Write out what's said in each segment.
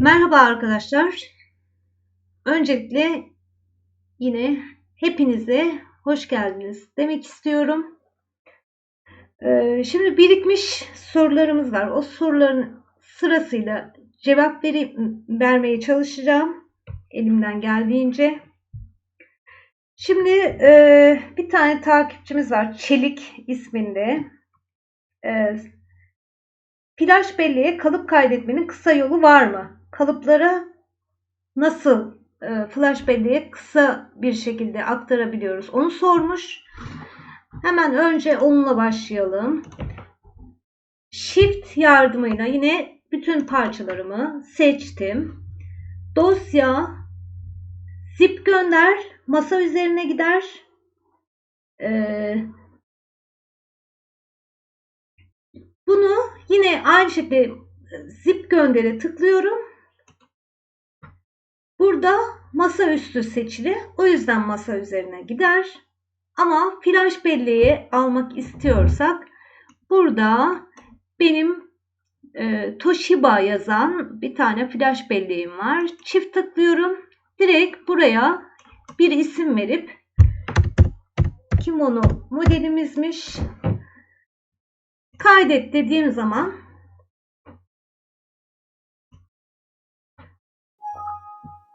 Merhaba arkadaşlar. Öncelikle yine hepinize hoş geldiniz demek istiyorum. Ee, şimdi birikmiş sorularımız var. O soruların sırasıyla cevap veri, vermeye çalışacağım. Elimden geldiğince. Şimdi e, bir tane takipçimiz var. Çelik isminde. E, Flash belleğe kalıp kaydetmenin kısa yolu var mı? Kalıplara nasıl e, flash belleğe kısa bir şekilde aktarabiliyoruz? Onu sormuş. Hemen önce onunla başlayalım. Shift yardımıyla yine bütün parçalarımı seçtim. Dosya zip gönder masa üzerine gider. Ee, bunu yine aynı şekilde zip göndere tıklıyorum. Burada masaüstü seçili. O yüzden masa üzerine gider. Ama flash belleği almak istiyorsak burada benim e, Toshiba yazan bir tane flash belleğim var. Çift tıklıyorum. Direkt buraya bir isim verip kimono modelimizmiş. Kaydet dediğim zaman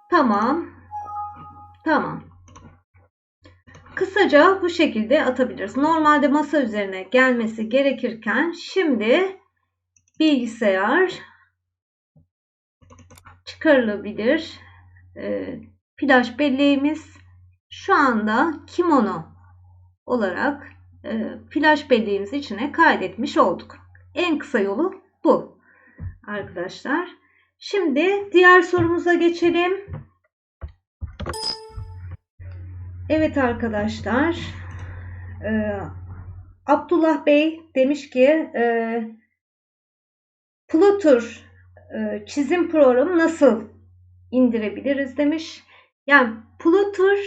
Tamam. Tamam. Kısaca bu şekilde atabiliriz. Normalde masa üzerine gelmesi gerekirken şimdi bilgisayar çıkarılabilir. E, flash belleğimiz şu anda kimono olarak e, flash belleğimiz içine kaydetmiş olduk. En kısa yolu bu arkadaşlar. Şimdi diğer sorumuza geçelim. Evet arkadaşlar. Ee, Abdullah Bey demiş ki e, Flutter e, çizim programı nasıl indirebiliriz demiş. Yani Flutter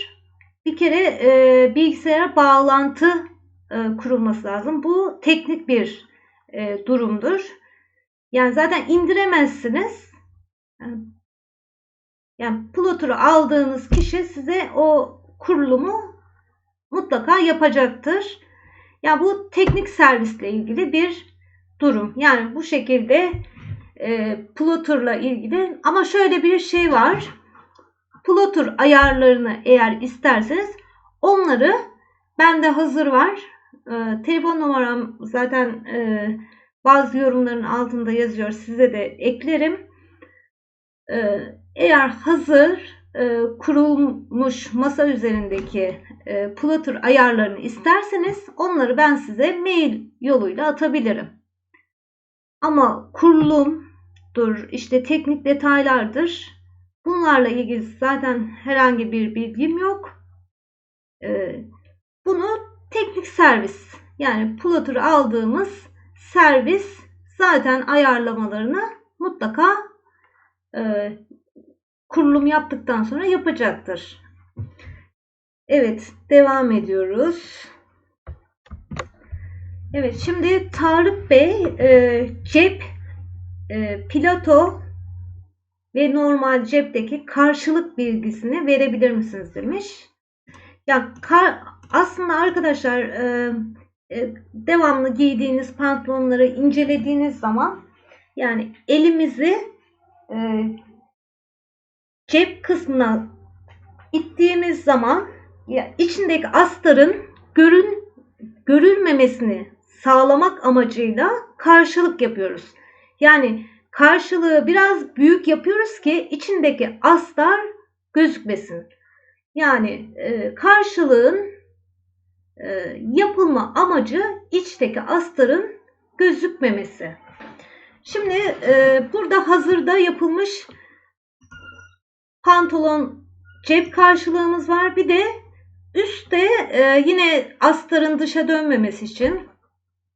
bir kere e, bilgisayara bağlantı e, kurulması lazım. Bu teknik bir e, durumdur. Yani zaten indiremezsiniz. Yani Plotter'ı aldığınız kişi size o kurulumu mutlaka yapacaktır. Ya bu teknik servisle ilgili bir durum. Yani bu şekilde e, Plotter'la ilgili ama şöyle bir şey var. Plotter ayarlarını eğer isterseniz onları bende hazır var. E, telefon numaram zaten e, bazı yorumların altında yazıyor. Size de eklerim. Ee, eğer hazır e, kurulmuş masa üzerindeki e, Plotter ayarlarını isterseniz onları ben size mail yoluyla atabilirim. Ama kurulumdur, işte teknik detaylardır. Bunlarla ilgili zaten herhangi bir bilgim yok. Ee, bunu teknik servis yani Plotter aldığımız servis zaten ayarlamalarını mutlaka e, kurulum yaptıktan sonra yapacaktır. Evet, devam ediyoruz. Evet, şimdi Tarık Bey e, cep, e, piloto ve normal cepteki karşılık bilgisini verebilir misiniz demiş. Ya kar, aslında arkadaşlar e, e, devamlı giydiğiniz pantolonları incelediğiniz zaman yani elimizi e, cep kısmına ittiğimiz zaman ya içindeki astarın görün görülmemesini sağlamak amacıyla karşılık yapıyoruz. Yani karşılığı biraz büyük yapıyoruz ki içindeki astar gözükmesin. Yani e, karşılığın e, yapılma amacı içteki astarın gözükmemesi. Şimdi e, burada hazırda yapılmış pantolon cep karşılığımız var. Bir de üstte e, yine astarın dışa dönmemesi için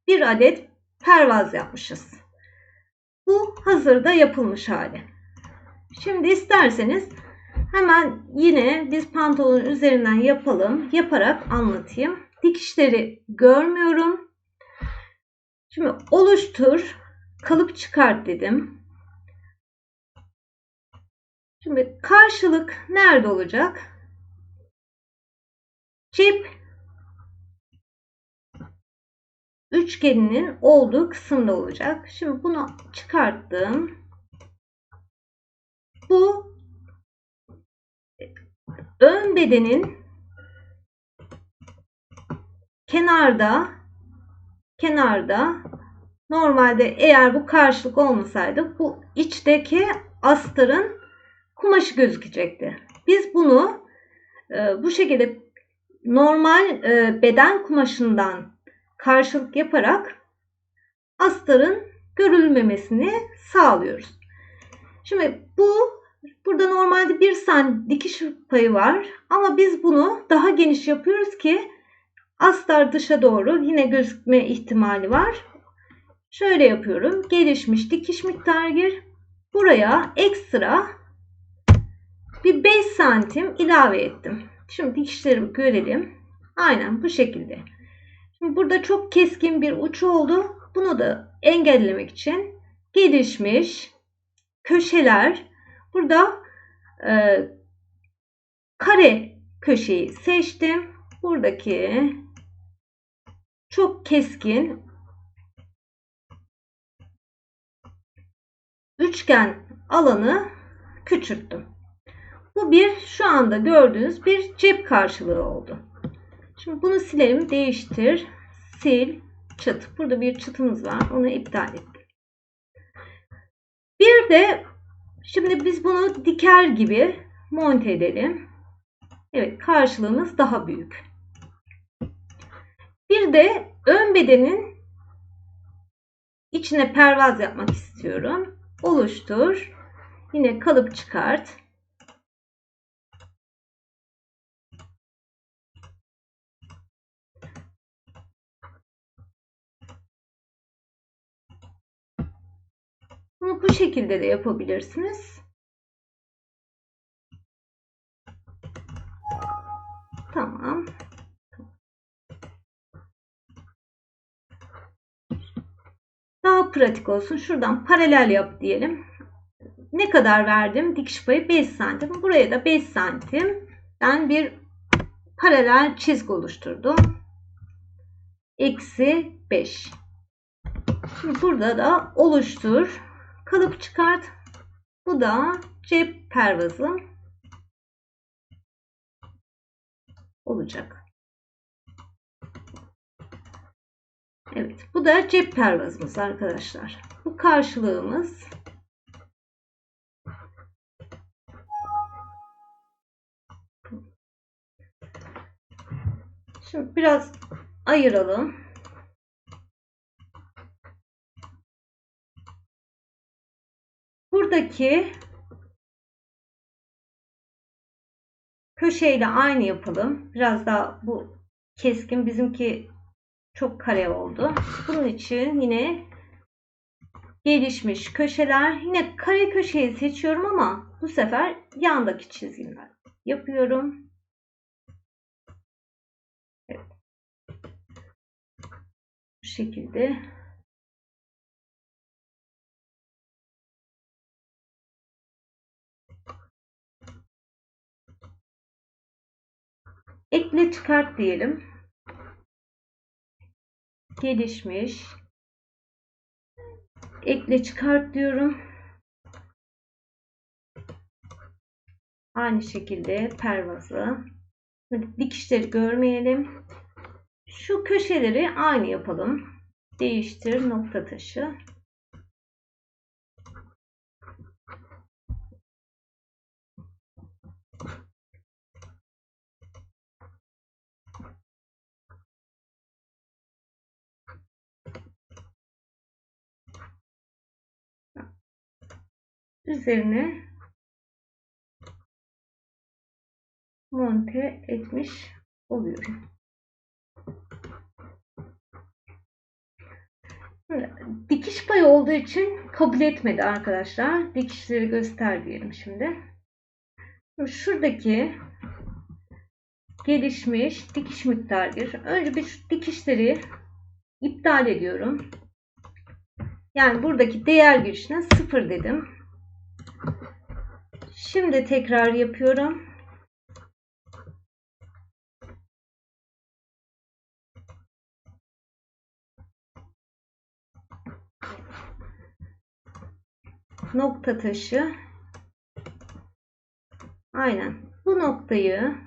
bir adet pervaz yapmışız. Bu hazırda yapılmış hali. Şimdi isterseniz hemen yine biz pantolonun üzerinden yapalım. Yaparak anlatayım. Dikişleri görmüyorum. Şimdi oluştur kalıp çıkart dedim. Şimdi karşılık nerede olacak? Cep üçgeninin olduğu kısımda olacak. Şimdi bunu çıkarttım. Bu ön bedenin kenarda kenarda normalde eğer bu karşılık olmasaydı bu içteki astarın kumaşı gözükecekti. Biz bunu e, bu şekilde normal e, beden kumaşından karşılık yaparak astarın görülmemesini sağlıyoruz. Şimdi bu burada normalde bir san dikiş payı var ama biz bunu daha geniş yapıyoruz ki astar dışa doğru yine gözükme ihtimali var. Şöyle yapıyorum. Gelişmiş dikiş miktarı gir. Buraya ekstra bir 5 santim ilave ettim. Şimdi dikişlerimi görelim. Aynen bu şekilde. Şimdi burada çok keskin bir uç oldu. Bunu da engellemek için gelişmiş köşeler burada e, kare köşeyi seçtim. Buradaki çok keskin üçgen alanı küçülttüm. Bu bir şu anda gördüğünüz bir cep karşılığı oldu. Şimdi bunu silelim. Değiştir. Sil. Çıt. Burada bir çıtımız var. Onu iptal ettim. Bir de şimdi biz bunu diker gibi monte edelim. Evet karşılığımız daha büyük. Bir de ön bedenin içine pervaz yapmak istiyorum. Oluştur. Yine kalıp çıkart. Bunu bu şekilde de yapabilirsiniz. Tamam. Daha pratik olsun. Şuradan paralel yap diyelim. Ne kadar verdim? Dikiş payı 5 santim. Buraya da 5 santim. Ben bir paralel çizgi oluşturdum. Eksi 5. Şimdi burada da oluştur. Kalıp çıkart. Bu da cep pervazı olacak. Evet, bu da cep pervazımız arkadaşlar. Bu karşılığımız Şimdi biraz ayıralım. Buradaki köşeyle aynı yapalım. Biraz daha bu keskin bizimki çok kare oldu. Bunun için yine gelişmiş köşeler. Yine kare köşeyi seçiyorum ama bu sefer yandaki çizgiler yapıyorum. Evet. Bu şekilde ekle çıkart diyelim. Gelişmiş. Ekle çıkart diyorum. Aynı şekilde pervazı. Dikişleri görmeyelim. Şu köşeleri aynı yapalım. Değiştir nokta taşı. Üzerine monte etmiş oluyorum. Dikiş payı olduğu için kabul etmedi arkadaşlar. Dikişleri göster diyelim şimdi. Şuradaki gelişmiş dikiş miktarı. Önce bir dikişleri iptal ediyorum. Yani buradaki değer girişine sıfır dedim. Şimdi tekrar yapıyorum. Nokta taşı. Aynen. Bu noktayı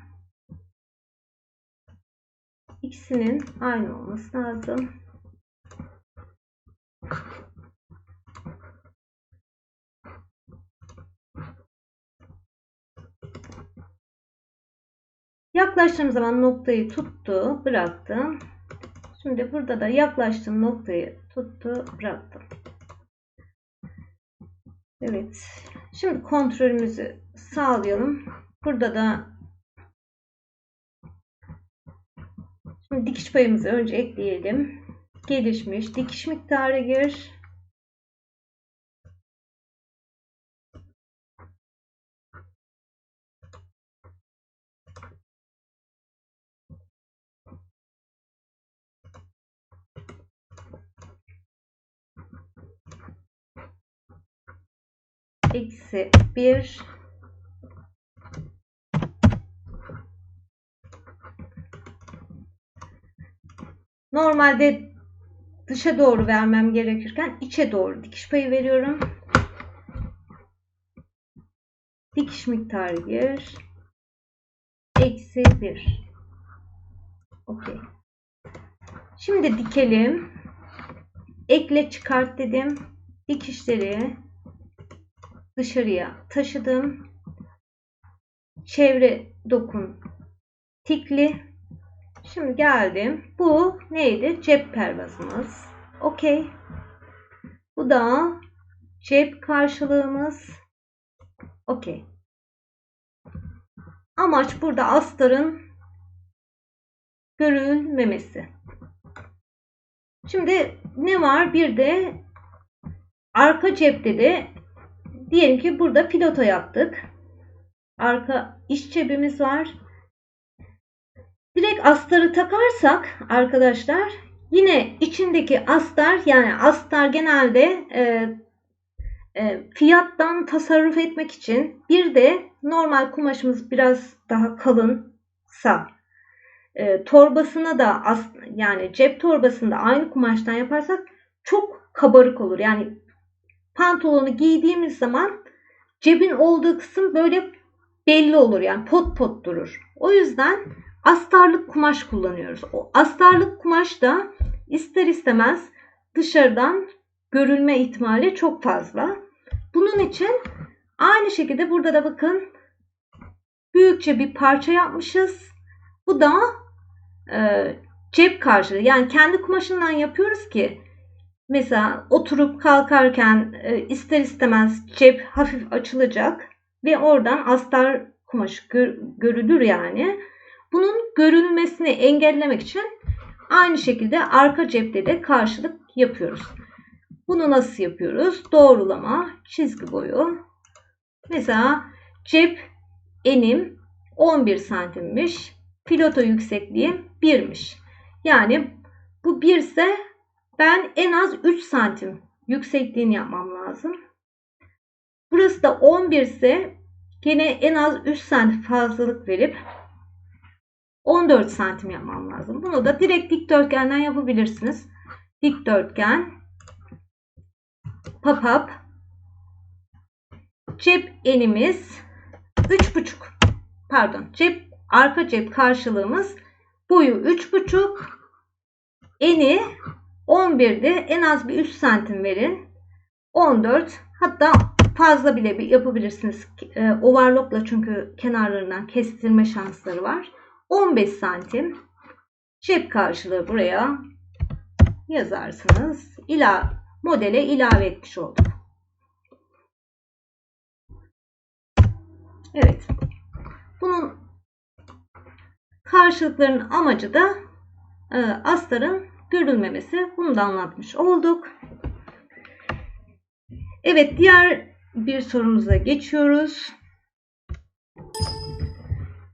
ikisinin aynı olması lazım. Yaklaştığım zaman noktayı tuttu, bıraktım. Şimdi burada da yaklaştığım noktayı tuttu, bıraktım. Evet. Şimdi kontrolümüzü sağlayalım. Burada da şimdi dikiş payımızı önce ekleyelim. Gelişmiş dikiş miktarı gir. Eksi 1 Normalde dışa doğru vermem gerekirken içe doğru dikiş payı veriyorum. Dikiş miktarı 1 eksi 1 Okey. Şimdi dikelim. Ekle çıkart dedim. Dikişleri dışarıya taşıdım. Çevre dokun tikli. Şimdi geldim. Bu neydi? Cep pervazımız. Okey. Bu da cep karşılığımız. Okey. Amaç burada astarın görülmemesi. Şimdi ne var? Bir de arka cepte de Diyelim ki burada piloto yaptık. Arka iş cebimiz var. Direkt astarı takarsak arkadaşlar yine içindeki astar yani astar genelde e, e, fiyattan tasarruf etmek için bir de normal kumaşımız biraz daha kalınsa e, torbasına da as, yani cep torbasında aynı kumaştan yaparsak çok kabarık olur. Yani pantolonu giydiğimiz zaman cebin olduğu kısım böyle belli olur. Yani pot pot durur. O yüzden astarlık kumaş kullanıyoruz. O astarlık kumaş da ister istemez dışarıdan görülme ihtimali çok fazla. Bunun için aynı şekilde burada da bakın büyükçe bir parça yapmışız. Bu da e, cep karşılığı. Yani kendi kumaşından yapıyoruz ki Mesela oturup kalkarken e, ister istemez cep hafif açılacak ve oradan astar kumaşı gör, görülür yani. Bunun görünmesini engellemek için aynı şekilde arka cepte de karşılık yapıyoruz. Bunu nasıl yapıyoruz? Doğrulama, çizgi boyu. Mesela cep enim 11 santimmiş. Piloto yüksekliğim 1'miş. Yani bu 1 ise ben en az 3 santim yüksekliğini yapmam lazım. Burası da 11 ise gene en az 3 santim fazlalık verip 14 santim yapmam lazım. Bunu da direkt dikdörtgenden yapabilirsiniz. Dikdörtgen papap cep enimiz 3,5 pardon cep arka cep karşılığımız boyu 3,5 eni 11'de en az bir 3 santim verin. 14 hatta fazla bile yapabilirsiniz. E, overlockla çünkü kenarlarından kestirme şansları var. 15 santim cep karşılığı buraya yazarsınız. İla, modele ilave etmiş olduk. Evet. Bunun karşılıklarının amacı da e, astarın görülmemesi. Bunu da anlatmış olduk. Evet diğer bir sorumuza geçiyoruz.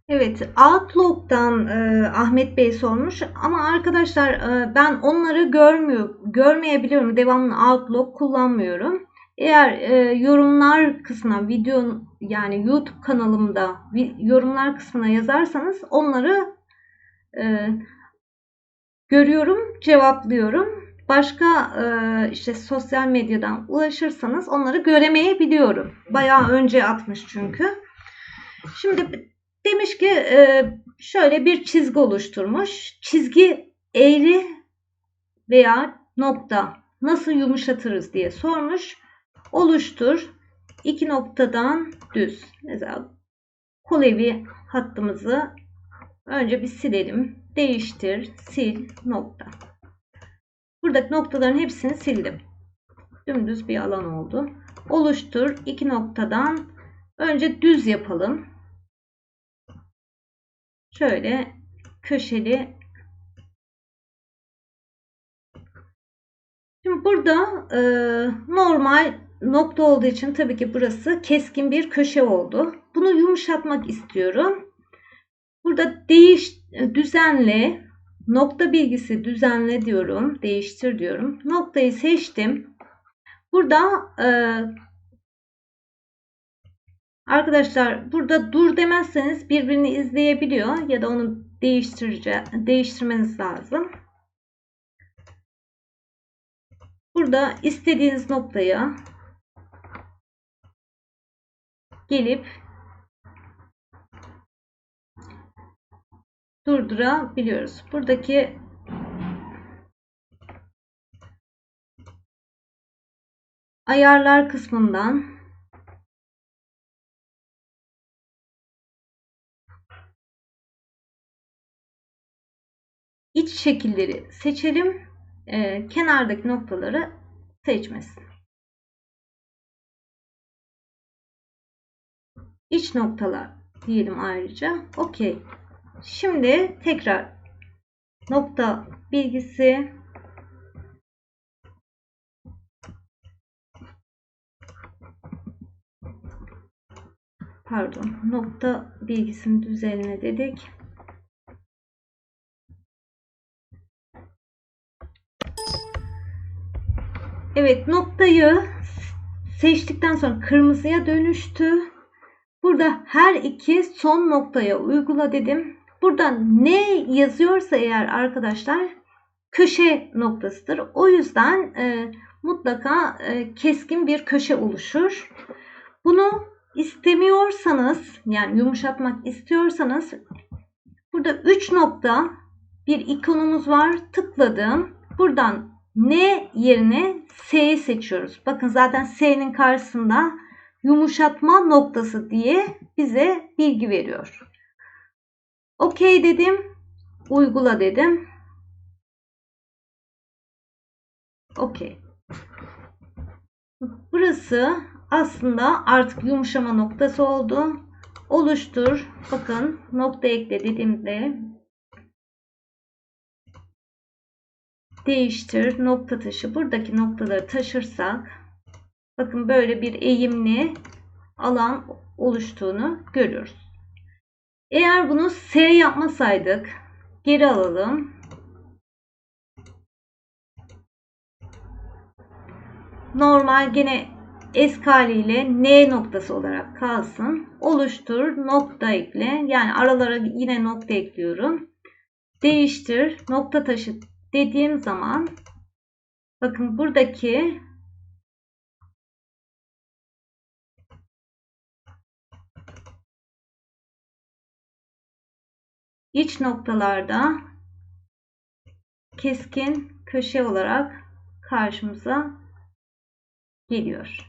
Evet Outlook'tan e, Ahmet Bey sormuş ama arkadaşlar e, ben onları görmüyor, görmeyebiliyorum. Devamlı Outlook kullanmıyorum. Eğer e, yorumlar kısmına video yani YouTube kanalımda yorumlar kısmına yazarsanız onları e, görüyorum, cevaplıyorum. Başka e, işte sosyal medyadan ulaşırsanız onları göremeyebiliyorum. Bayağı önce atmış çünkü. Şimdi demiş ki e, şöyle bir çizgi oluşturmuş. Çizgi eğri veya nokta nasıl yumuşatırız diye sormuş. Oluştur. iki noktadan düz. Mesela kol evi hattımızı önce bir silelim. Değiştir, sil, nokta. Buradaki noktaların hepsini sildim. Dümdüz bir alan oldu. Oluştur. iki noktadan önce düz yapalım. Şöyle köşeli Şimdi burada e, normal nokta olduğu için tabii ki burası keskin bir köşe oldu. Bunu yumuşatmak istiyorum. Burada değiş düzenle nokta bilgisi düzenle diyorum. Değiştir diyorum. Noktayı seçtim. Burada e, arkadaşlar burada dur demezseniz birbirini izleyebiliyor ya da onu değiştirece değiştirmeniz lazım. Burada istediğiniz noktaya gelip durdurabiliyoruz. Buradaki ayarlar kısmından iç şekilleri seçelim. Ee, kenardaki noktaları seçmesin. İç noktalar diyelim ayrıca. Okey. Şimdi tekrar nokta bilgisi pardon nokta bilgisinin düzenine dedik. Evet noktayı seçtikten sonra kırmızıya dönüştü. Burada her iki son noktaya uygula dedim. Burada ne yazıyorsa eğer arkadaşlar köşe noktasıdır. O yüzden e, mutlaka e, keskin bir köşe oluşur. Bunu istemiyorsanız yani yumuşatmak istiyorsanız burada 3 nokta bir ikonumuz var. Tıkladım. Buradan N yerine S'yi seçiyoruz. Bakın zaten S'nin karşısında yumuşatma noktası diye bize bilgi veriyor. OK dedim. Uygula dedim. OK. Burası aslında artık yumuşama noktası oldu. Oluştur. Bakın nokta ekle dediğimde değiştir nokta taşı buradaki noktaları taşırsak bakın böyle bir eğimli alan oluştuğunu görüyoruz. Eğer bunu S yapmasaydık geri alalım. Normal gene eski haliyle N noktası olarak kalsın. Oluştur nokta ekle. Yani aralara yine nokta ekliyorum. Değiştir nokta taşı dediğim zaman bakın buradaki iç noktalarda keskin köşe olarak karşımıza geliyor.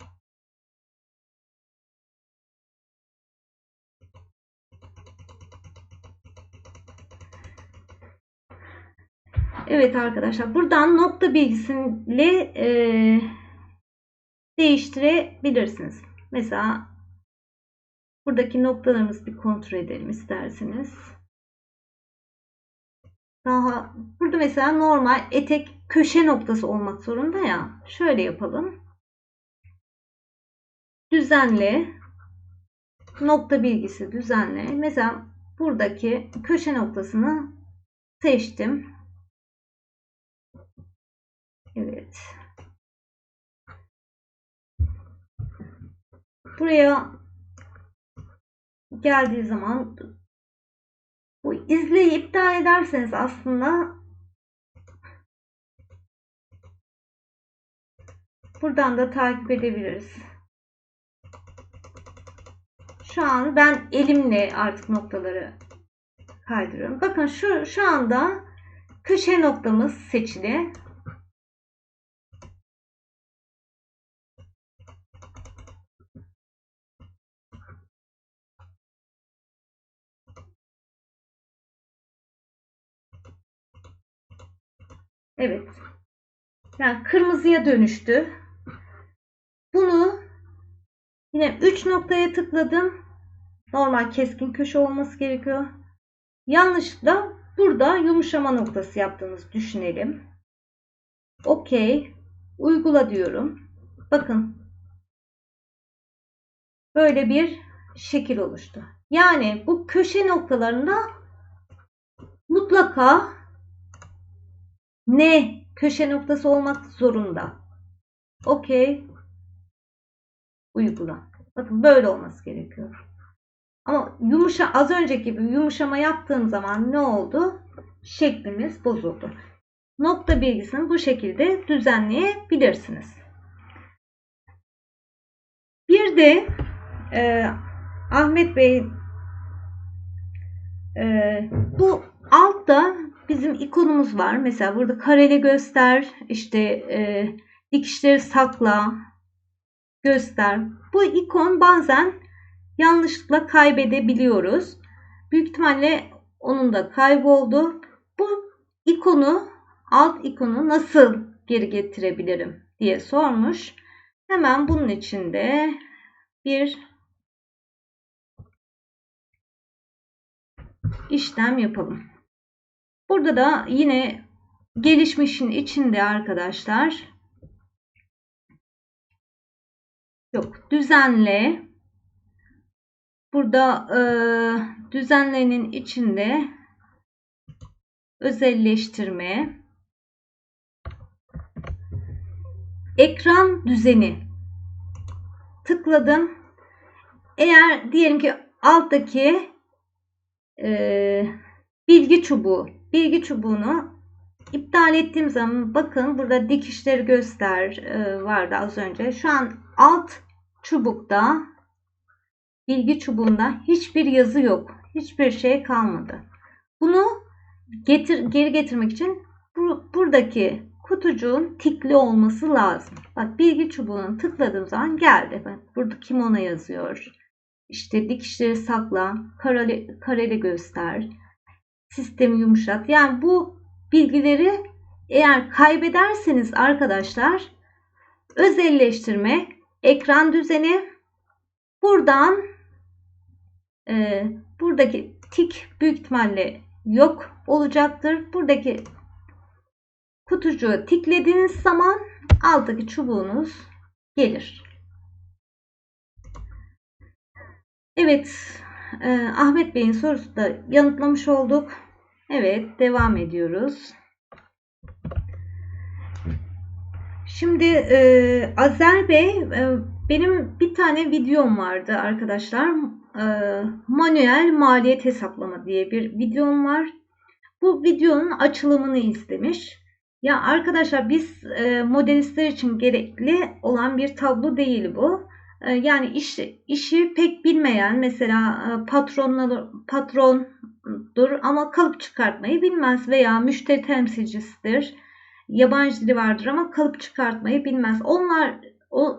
Evet arkadaşlar buradan nokta bilgisini e, değiştirebilirsiniz. Mesela buradaki noktalarımızı bir kontrol edelim isterseniz. Daha burada mesela normal etek köşe noktası olmak zorunda ya. Şöyle yapalım. Düzenle nokta bilgisi düzenle. Mesela buradaki köşe noktasını seçtim. Evet. buraya geldiği zaman bu izleyi iptal ederseniz aslında buradan da takip edebiliriz. Şu an ben elimle artık noktaları kaydırıyorum. Bakın şu şu anda köşe noktamız seçili. Evet. Yani kırmızıya dönüştü. Bunu yine 3 noktaya tıkladım. Normal keskin köşe olması gerekiyor. Yanlışlıkla burada yumuşama noktası yaptığımızı düşünelim. Okey. Uygula diyorum. Bakın. Böyle bir şekil oluştu. Yani bu köşe noktalarında mutlaka ne köşe noktası olmak zorunda. Okey. Uygula. Bakın böyle olması gerekiyor. Ama yumuşa az önceki gibi yumuşama yaptığım zaman ne oldu? Şeklimiz bozuldu. Nokta bilgisini bu şekilde düzenleyebilirsiniz. Bir de e, Ahmet Bey e, bu altta bizim ikonumuz var. Mesela burada kareli göster, işte e, dikişleri sakla, göster. Bu ikon bazen yanlışlıkla kaybedebiliyoruz. Büyük ihtimalle onun da kayboldu. Bu ikonu, alt ikonu nasıl geri getirebilirim diye sormuş. Hemen bunun için de bir işlem yapalım. Burada da yine gelişmişin içinde arkadaşlar. Yok düzenle. Burada e, düzenlenin içinde özelleştirme. Ekran düzeni. Tıkladım. Eğer diyelim ki alttaki e, bilgi çubuğu bilgi çubuğunu iptal ettiğim zaman bakın burada dikişleri göster e, vardı az önce. Şu an alt çubukta bilgi çubuğunda hiçbir yazı yok. Hiçbir şey kalmadı. Bunu getir, geri getirmek için bu, buradaki kutucuğun tikli olması lazım. Bak bilgi çubuğunu tıkladığım zaman geldi. Bak, burada kimono yazıyor. İşte dikişleri sakla, kareli, kareli göster, sistemi yumuşat. Yani bu bilgileri eğer kaybederseniz arkadaşlar özelleştirme, ekran düzeni buradan e, buradaki tik büyük ihtimalle yok olacaktır. Buradaki kutucuğu tiklediğiniz zaman alttaki çubuğunuz gelir. Evet, e, Ahmet Bey'in sorusu da yanıtlamış olduk. Evet, devam ediyoruz. Şimdi e, Azer Bey, e, benim bir tane videom vardı arkadaşlar. E, manuel maliyet hesaplama diye bir videom var. Bu videonun açılımını istemiş. Ya arkadaşlar biz e, modelistler için gerekli olan bir tablo değil bu. E, yani iş, işi pek bilmeyen mesela e, patronlar patrondur ama kalıp çıkartmayı bilmez veya müşteri temsilcisidir. Yabancı dili vardır ama kalıp çıkartmayı bilmez. Onlar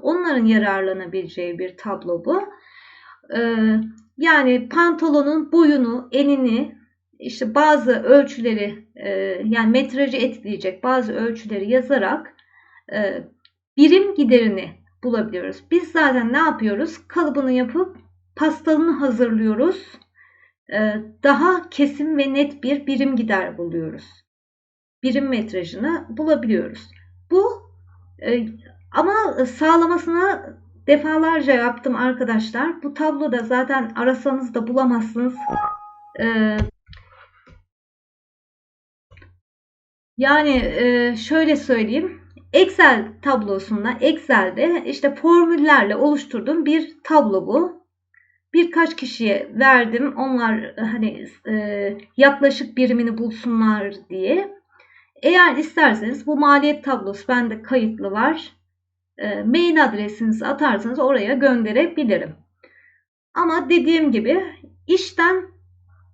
onların yararlanabileceği bir tablo bu. E, yani pantolonun boyunu, enini, işte bazı ölçüleri e, yani metrajı etkileyecek bazı ölçüleri yazarak e, birim giderini bulabiliyoruz. Biz zaten ne yapıyoruz? Kalıbını yapıp pastalını hazırlıyoruz. E, daha kesin ve net bir birim gider buluyoruz. Birim metrajını bulabiliyoruz. Bu e, ama sağlamasını defalarca yaptım arkadaşlar. Bu tabloda zaten arasanız da bulamazsınız. Ee, yani e, şöyle söyleyeyim. Excel tablosunda Excel'de işte formüllerle oluşturduğum bir tablo bu. Birkaç kişiye verdim. Onlar hani e, yaklaşık birimini bulsunlar diye. Eğer isterseniz bu maliyet tablosu bende kayıtlı var. E, mail adresinizi atarsanız oraya gönderebilirim. Ama dediğim gibi işten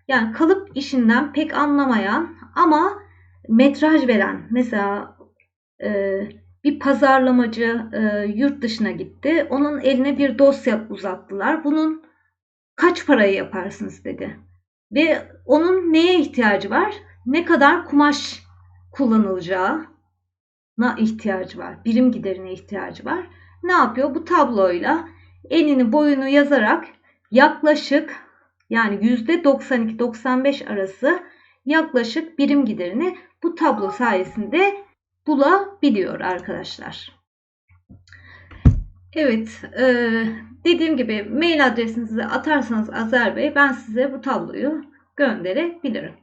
yani kalıp işinden pek anlamayan ama metraj veren mesela e, bir pazarlamacı e, yurt dışına gitti. Onun eline bir dosya uzattılar. Bunun kaç parayı yaparsınız dedi. Ve onun neye ihtiyacı var? Ne kadar kumaş kullanılacağına ihtiyacı var. Birim giderine ihtiyacı var. Ne yapıyor? Bu tabloyla enini boyunu yazarak yaklaşık yani %92-95 arası yaklaşık birim giderini bu tablo sayesinde bulabiliyor arkadaşlar. Evet, e, dediğim gibi mail adresinizi atarsanız Azer Bey ben size bu tabloyu gönderebilirim.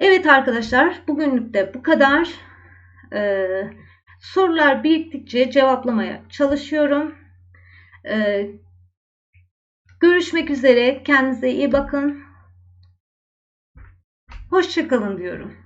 Evet arkadaşlar bugünlük de bu kadar. E, sorular biriktikçe cevaplamaya çalışıyorum. E, görüşmek üzere. Kendinize iyi bakın. Hoşçakalın diyorum.